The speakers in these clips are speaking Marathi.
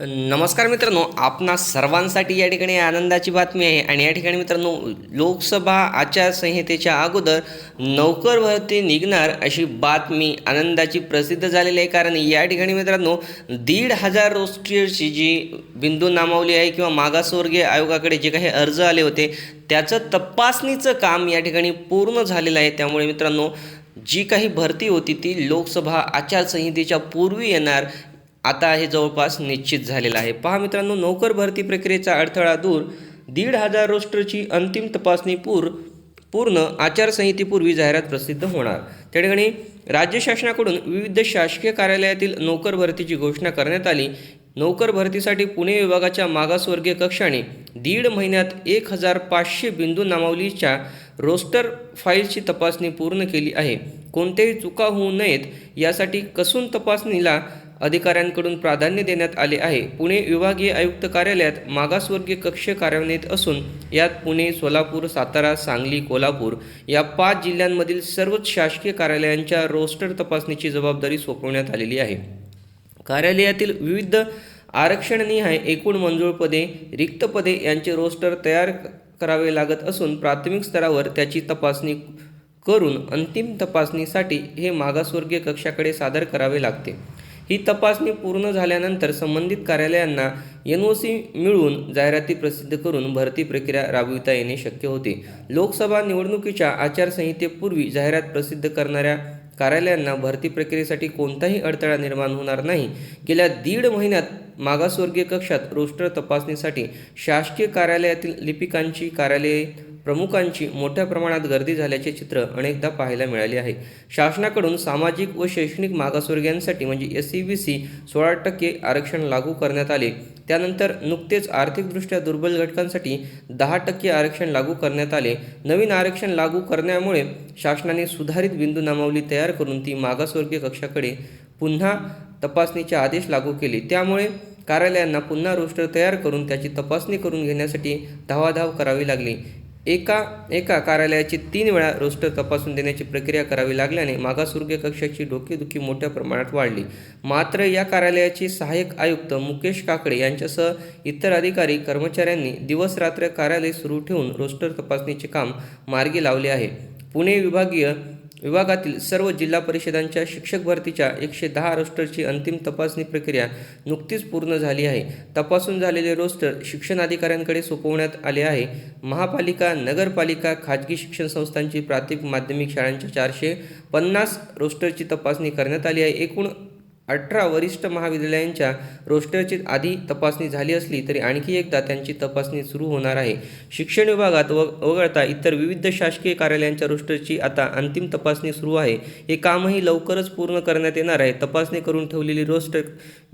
नमस्कार मित्रांनो आपणा सर्वांसाठी या ठिकाणी आनंदाची बातमी आहे आणि या ठिकाणी मित्रांनो लोकसभा आचारसंहितेच्या अगोदर नोकर भरती निघणार अशी बातमी आनंदाची प्रसिद्ध झालेली आहे. कारण या ठिकाणी मित्रांनो दीड हजार रोस्टरची जी बिंदू नामावली आहे किंवा मागासवर्गीय आयोगाकडे जे काही अर्ज आले होते त्याचं तपासणीचं काम या ठिकाणी पूर्ण झालेलं आहे. त्यामुळे मित्रांनो जी काही भरती होती ती लोकसभा आचारसंहितेच्या पूर्वी येणार आता हे जवळपास निश्चित झालेलं आहे. पहा मित्रांनो नोकर भरती प्रक्रियेचा अडथळा दूर दीड हजार रोस्टरची अंतिम तपासणी पूर पूर्ण आचारसंहितेपूर्वी जाहिरात प्रसिद्ध होणार. त्या ठिकाणी राज्य शासनाकडून विविध शासकीय कार्यालयातील नोकर भरतीची घोषणा करण्यात आली. नोकर भरतीसाठी पुणे विभागाच्या मागासवर्गीय कक्षाने दीड महिन्यात एक हजार पाचशे बिंदू नामावलीच्या रोस्टर फाईलची तपासणी पूर्ण केली आहे. कोणत्याही चुका होऊ नयेत यासाठी कसून तपासणीला अधिकाऱ्यांकडून प्राधान्य देण्यात आले आहे. पुणे विभागीय आयुक्त कार्यालयात मागासवर्गीय कक्ष कार्यान्वित असून यात पुणे सोलापूर सातारा सांगली कोल्हापूर या पाच जिल्ह्यांमधील सर्वच शासकीय कार्यालयांच्या रोस्टर तपासणीची जबाबदारी सोपवण्यात आलेली आहे. कार्यालयातील विविध आरक्षणनिहाय एकूण मंजूर पदे रिक्त पदे यांचे रोस्टर तयार करावे लागत असून प्राथमिक स्तरावर त्याची तपासणी करून अंतिम तपासणीसाठी हे मागासवर्गीय कक्षाकडे सादर करावे लागते. ही तपासणी पूर्ण झाल्यानंतर संबंधित कार्यालयांना एन ओ सी मिळवून जाहिराती प्रसिद्ध करून भरती प्रक्रिया राबविता येणे शक्य होते. लोकसभा निवडणुकीच्या आचारसंहितेपूर्वी जाहिरात प्रसिद्ध करणाऱ्या कार्यालयांना भरती प्रक्रियेसाठी कोणताही अडथळा निर्माण होणार नाही. गेल्या दीड महिन्यात मागासवर्गीय कक्षात रोस्टर तपासणीसाठी शासकीय कार्यालयातील लिपिकांची कार्यालये प्रमुखांची मोठ्या प्रमाणात गर्दी झाल्याचे चित्र अनेकदा पाहायला मिळाले आहे. शासनाकडून सामाजिक व शैक्षणिक मागासवर्गीयांसाठी म्हणजे एस सी बी सी सोळा टक्के आरक्षण लागू करण्यात आले. त्यानंतर नुकतेच आर्थिकदृष्ट्या दुर्बल घटकांसाठी दहा टक्के आरक्षण लागू करण्यात आले. नवीन आरक्षण लागू करण्यामुळे शासनाने सुधारित बिंदू नामावली तयार करून ती मागासवर्गीय कक्षाकडे पुन्हा तपासणीचे आदेश लागू केले. त्यामुळे कार्यालयांना पुन्हा रोस्टर तयार करून त्याची तपासणी करून घेण्यासाठी धावाधाव करावी लागली. एका एका कार्यालयाची तीन वेळा रोस्टर तपासून देण्याची प्रक्रिया करावी लागल्याने मागासवर्गीय कक्षाची डोकेदुखी मोठ्या प्रमाणात वाढली. मात्र या कार्यालयाचे सहाय्यक आयुक्त मुकेश काकडे यांच्यासह इतर अधिकारी कर्मचाऱ्यांनी दिवसरात्र कार्यालय सुरू ठेवून रोस्टर तपासणीचे काम मार्गी लावले आहे. पुणे विभागीय विभागातील सर्व जिल्हा परिषदांच्या शिक्षक भरतीच्या एकशे दहा रोस्टरची अंतिम तपासणी प्रक्रिया नुकतीच पूर्ण झाली आहे. तपासून झालेले रोस्टर शिक्षण अधिकाऱ्यांकडे सोपवण्यात आले आहे. महापालिका नगरपालिका खाजगी शिक्षण संस्थांची प्राथमिक माध्यमिक शाळांच्या चारशे पन्नास रोस्टरची तपासणी करण्यात आली आहे. एकूण अठरा वरिष्ठ महाविद्यालयांच्या रोस्टरची आधी तपासणी झाली असली तरी आणखी एकदा त्यांची तपासणी सुरू होणार आहे. शिक्षण विभागात व वगळता इतर विविध शासकीय कार्यालयांच्या रोस्टरची आता अंतिम तपासणी सुरू आहे. हे कामही लवकरच पूर्ण करण्यात येणार आहे. तपासणी करून ठेवलेली रोस्टर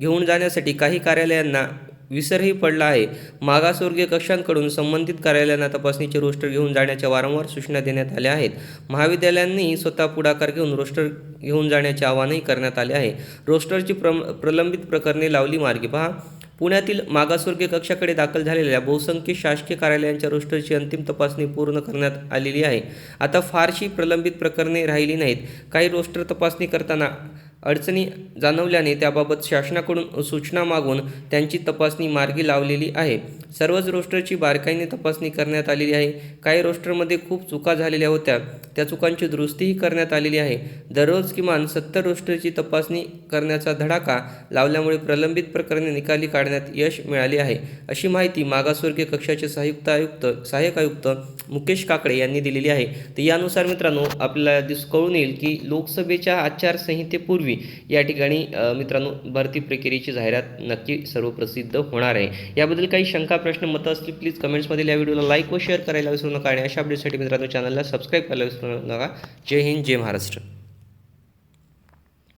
घेऊन जाण्यासाठी काही कार्यालयांना विसरही पडला आहे. मागासवर्गीय कक्षांकडून संबंधित कार्यालयांना तपासणीचे रोस्टर घेऊन जाण्याच्या वारंवार सूचना देण्यात आल्या आहेत. महाविद्यालयांनीही स्वतः पुढाकार घेऊन रोस्टर घेऊन जाण्याचे आवाहनही करण्यात आले आहे. रोस्टरची प्र प्रलंबित प्रकरणे लावली मार्गी पहा. पुण्यातील मागासवर्गीय कक्षाकडे दाखल झालेल्या बहुसंख्य शासकीय कार्यालयांच्या रोस्टरची अंतिम तपासणी पूर्ण करण्यात आलेली आहे. आता फारशी प्रलंबित प्रकरणे राहिली नाहीत. काही रोस्टर तपासणी करताना अडचणी जाणवल्याने त्याबाबत शासनाकडून सूचना मागून त्यांची तपासणी मार्गी लावलेली आहे. सर्वच रोस्टरची बारकाईने तपासणी करण्यात आलेली आहे. काही रोस्टरमध्ये खूप चुका झालेल्या होत्या. त्या चुकांची दुरुस्तीही करण्यात आलेली आहे. दररोज किमान सत्तर रोस्टरची तपासणी करण्याचा धडाका लावल्यामुळे प्रलंबित प्रकरणे निकाली काढण्यात यश मिळाले आहे. अशी माहिती मागासवर्गीय कक्षाचे संयुक्त आयुक्त सहाय्यक आयुक्त मुकेश काकडे यांनी दिलेली आहे. तर यानुसार मित्रांनो आपल्याला दिस कळून येईल की लोकसभेच्या आचारसंहितेपूर्वी या ठिकाणी मित्रांनो भरती प्रक्रियेची जाहिरात नक्की सर्व प्रसिद्ध होणार आहे. याबद्दल काही शंका प्रश्न मतं असतील प्लीज कमेंट्समध्ये या व्हिडिओला लाईक व शेअर करायला विसरू नका आणि अशा अपडेटसाठी मित्रांनो चॅनलला सबस्क्राईब करायला विसरू नका. जय हिंद जय महाराष्ट्र.